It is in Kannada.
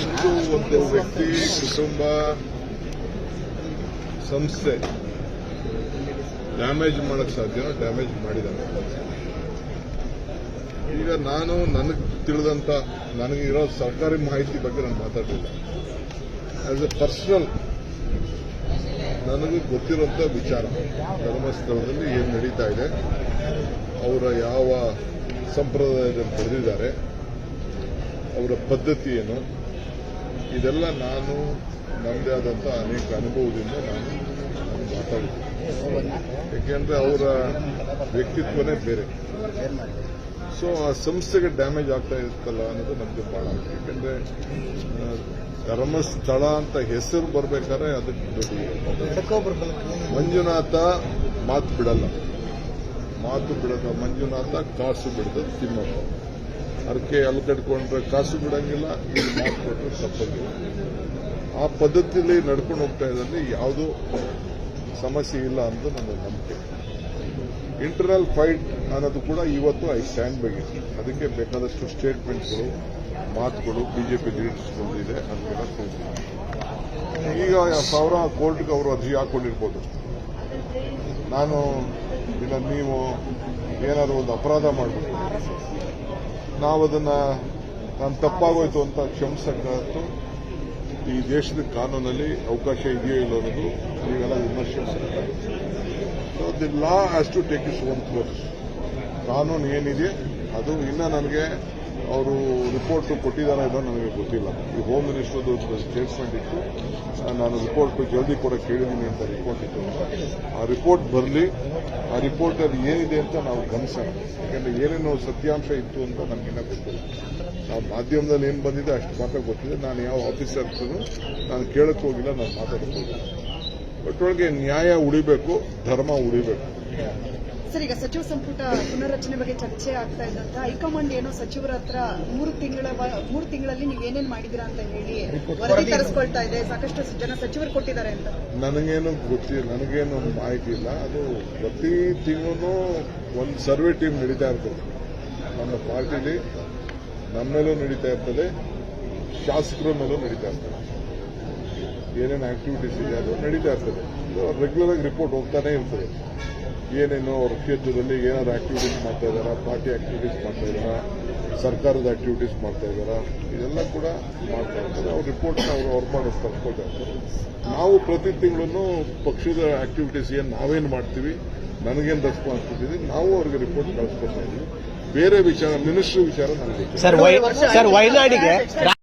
ಎಷ್ಟು ಒಂದು ವ್ಯಕ್ತಿ ಕುಟುಂಬ ಸಂಸ್ಥೆ ಡ್ಯಾಮೇಜ್ ಮಾಡಕ್ ಸಾಧ್ಯ ಡ್ಯಾಮೇಜ್ ಮಾಡಿದ್ದಾನೆ ಈಗ ನಾನು ನನಗೆ ತಿಳಿದಂತ ನನಗೆ ಇರೋ ಸರ್ಕಾರಿ ಮಾಹಿತಿ ಬಗ್ಗೆ ನಾನು ಮಾತಾಡಲಿಲ್ಲ ಆಸ್ ಎ ಪರ್ಸನಲ್ ನನಗೆ ಗೊತ್ತಿರುವಂತ ವಿಚಾರ. ಧರ್ಮಸ್ಥಳದಲ್ಲಿ ಏನು ನಡೀತಾ ಇದೆ, ಅವರ ಯಾವ ಸಂಪ್ರದಾಯದಲ್ಲಿ ಬರೆದಿದ್ದಾರೆ ಅವರ ಪದ್ಧತಿ ಏನು ಇದೆಲ್ಲ ನಾನು ನನ್ನದೇ ಆದಂಥ ಅನೇಕ ಅನುಭವದಿಂದ ನಾನು ಮಾತಾಡ್ತೀನಿ ಏಕೆಂದರೆ ಅವರ ವ್ಯಕ್ತಿತ್ವನೇ ಬೇರೆ. ಸೊ ಆ ಸಂಸ್ಥೆಗೆ ಡ್ಯಾಮೇಜ್ ಆಗ್ತಾ ಇರುತ್ತಲ್ಲ ಅನ್ನೋದು ನಮಗೆ ಬಹಳ ಯಾಕೆಂದ್ರೆ ಧರ್ಮಸ್ಥಳ ಅಂತ ಹೆಸರು ಬರಬೇಕಾದ್ರೆ ಅದಕ್ಕೆ ದೊಡ್ಡ ಮಂಜುನಾಥ ಮಾತು ಬಿಡಲ್ಲ. ಮಾತು ಬಿಡದ ಮಂಜುನಾಥ ಕಾಸು ಬಿಡದ ತಿಮ್ಮಪ್ಪ. ಅದಕ್ಕೆ ಅಲ್ಲಿ ಕಟ್ಕೊಂಡ್ರೆ ಕಾಸು ಬಿಡಂಗಿಲ್ಲ ಇಲ್ಲಿ ಮಾತು ಕೊಟ್ಟರೆ ತಪ್ಪಂಗಿಲ್ಲ ಆ ಪದ್ಧತಿಯಲ್ಲಿ ನಡ್ಕೊಂಡು ಹೋಗ್ತಾ ಇದ್ದಲ್ಲಿ ಯಾವುದೂ ಸಮಸ್ಯೆ ಇಲ್ಲ ಅಂತ ನನ್ನ ನಂಬಿಕೆ. ಇಂಟರ್ನಲ್ ಫೈಟ್ ಅನ್ನೋದು ಕೂಡ ಇವತ್ತು ಐ ಸ್ಟ್ಯಾಂಡ್ ಬಗ್ಗೆ ಅದಕ್ಕೆ ಬೇಕಾದಷ್ಟು ಸ್ಟೇಟ್ಮೆಂಟ್ಗಳು ಮಾತುಗಳು ಬಿಜೆಪಿ ಲೀಡರ್ಸ್ಗಳು ಇದೆ ಅದನ್ನೆಲ್ಲ ತೋರಿಸಿದೆ ಈಗ ಸಾವಿರ ಕೋರ್ಟ್ಗೆ ಅವರು ಅರ್ಜಿ ಹಾಕೊಂಡಿರ್ಬೋದು. ನಾನು, ಇಲ್ಲ ನೀವು ಏನಾದರೂ ಒಂದು ಅಪರಾಧ ಮಾಡಬೇಕು ನಾವು ಅದನ್ನ ನಾನು ತಪ್ಪಾಗೋಯ್ತು ಅಂತ ಕ್ಷಮಿಸಕ್ಕಂತೂ ಈ ದೇಶದ ಕಾನೂನಲ್ಲಿ ಅವಕಾಶ ಇದೆಯೋ ಇಲ್ಲ ಅನ್ನೋದು ನೀವೆಲ್ಲ ವಿಮರ್ಶೆ ಮಾಡಬೇಕಾಗುತ್ತೆ so the law has to take its own course ಕಾನೂನು ಏನಿದೆ, ಅದು ಇನ್ನ ನನಗೆ ಅವರು ರಿಪೋರ್ಟ್ ಕೊಟ್ಟಿದ್ದಾರೆ ಇದೋ ನನಗೆ ಗೊತ್ತಿಲ್ಲ. ಈ ಹೋಮ್ ಮಿನಿಸ್ಟರ್ದು ಸ್ಟೇಟ್ಮೆಂಟ್ ಇತ್ತು. ನಾನು ರಿಪೋರ್ಟ್ ಜಲ್ದಿ ಕೂಡ ಕೇಳಿದ್ದೀನಿ ಅಂತ ರಿಪೋರ್ಟ್ ಇತ್ತು. ಆ ರಿಪೋರ್ಟ್ ಬರಲಿ ರಿಪೋರ್ಟ್ ಅಲ್ಲಿ ಏನಿದೆ ಅಂತ ನಾವು ಗಮನಿಸೋಣ. ಯಾಕಂದ್ರೆ ಏನೇನು ಸತ್ಯಾಂಶ ಇತ್ತು ಅಂತ ನಮಗಿನ್ನ ಗೊತ್ತಿಲ್ಲ ನಾವು ಮಾಧ್ಯಮದಲ್ಲಿ ಏನು ಬಂದಿದೆ ಅಷ್ಟು ಮಾತ್ರ ಗೊತ್ತಿದೆ. ನಾನು ಯಾವ ಆಫೀಸರ್ ನಾನು ಕೇಳಕ್ಕೆ ಹೋಗಿಲ್ಲ, ನಾನು ಮಾತಾಡಕ್ಕೆ ಹೋಗಿಲ್ಲ. ಒಟ್ಟೊಳಗೆ ನ್ಯಾಯ ಉಳಿಬೇಕು, ಧರ್ಮ ಉಳಿಬೇಕು. ಸರ್ ಈಗ ಸಚಿವ ಸಂಪುಟ ಪುನರ್ರಚನೆ ಬಗ್ಗೆ ಚರ್ಚೆ ಆಗ್ತಾ ಇದ್ದಂತ ಹೈಕಮಾಂಡ್ ಏನೋ ಸಚಿವರ ಹತ್ರ ಮೂರು ತಿಂಗಳ ಮೂರು ತಿಂಗಳಲ್ಲಿ ನೀವು ಏನೇನ್ ಮಾಡಿದಿರಾ ಅಂತ ಹೇಳಿ ವರದಿ ತರಿಸ್ಕೊಳ್ತಾ ಇದೆ. ಸಾಕಷ್ಟು ಜನ ಸಚಿವರು ಕೊಟ್ಟಿದ್ದಾರೆ ಅಂತ. ನನಗೇನು ಗೊತ್ತಿಲ್ಲ ನನಗೇನು ಮಾಹಿತಿ ಇಲ್ಲ. ಅದು ಪ್ರತಿ ತಿಂಗಳು ಒಂದು ಸರ್ವೆ ಟೀಮ್ ನಡೀತಾ ಇರ್ತದೆ. ನಮ್ಮ ಪಾರ್ಟಿಲಿ ನಮ್ಮ ಮೇಲೂ ನಡೀತಾ ಇರ್ತದೆ. ಶಾಸಕರ ಮೇಲೂ ನಡೀತಾ ಇರ್ತದೆ. ಏನೇನು ಆಕ್ಟಿವಿಟೀಸ್ ಇದೆ ಅದು ನಡೀತಾ ಇರ್ತದೆ. ರೆಗ್ಯುಲರ್ ಆಗಿ ರಿಪೋರ್ಟ್ ಹೋಗ್ತಾನೆ ಇರ್ತದೆ. ಏನೇನು ಅವ್ರ ಏನಾದ್ರು ಆಕ್ಟಿವಿಟೀಸ್ ಮಾಡ್ತಾ ಇದ್ದಾರಾ ಪಾರ್ಟಿ ಆಕ್ಟಿವಿಟೀಸ್ ಮಾಡ್ತಾ ಇದ್ದಾರಾ, ಸರ್ಕಾರದ ಆಕ್ಟಿವಿಟೀಸ್ ಮಾಡ್ತಾ ಇದ್ದಾರಾ, ಇದೆಲ್ಲ ಕೂಡ ಮಾಡ್ತಾ ಇರ್ತಾರೆ ಅವ್ರ ರಿಪೋರ್ಟ್ ಅವರು ಅವ್ರ ಮಾಡೋದು ತರ್ಕೊಳ್ತಾ ಇರ್ತಾರೆ ನಾವು ಪ್ರತಿ ತಿಂಗಳನ್ನು ಪಕ್ಷದ ಆಕ್ಟಿವಿಟೀಸ್ ಏನು ನಾವೇನು ಮಾಡ್ತೀವಿ, ನನಗೇನು ರೆಸ್ಪಾನ್ಸಿಬಿಲಿಟಿ ಇದೆ, ನಾವು ಅವ್ರಿಗೆ ರಿಪೋರ್ಟ್ ಕಳಿಸ್ಕೊಡ್ತಾ ಇದ್ದೀವಿ. ಬೇರೆ ವಿಚಾರ ಮಿನಿಸ್ಟ್ರಿ ವಿಚಾರ ನನಗೆ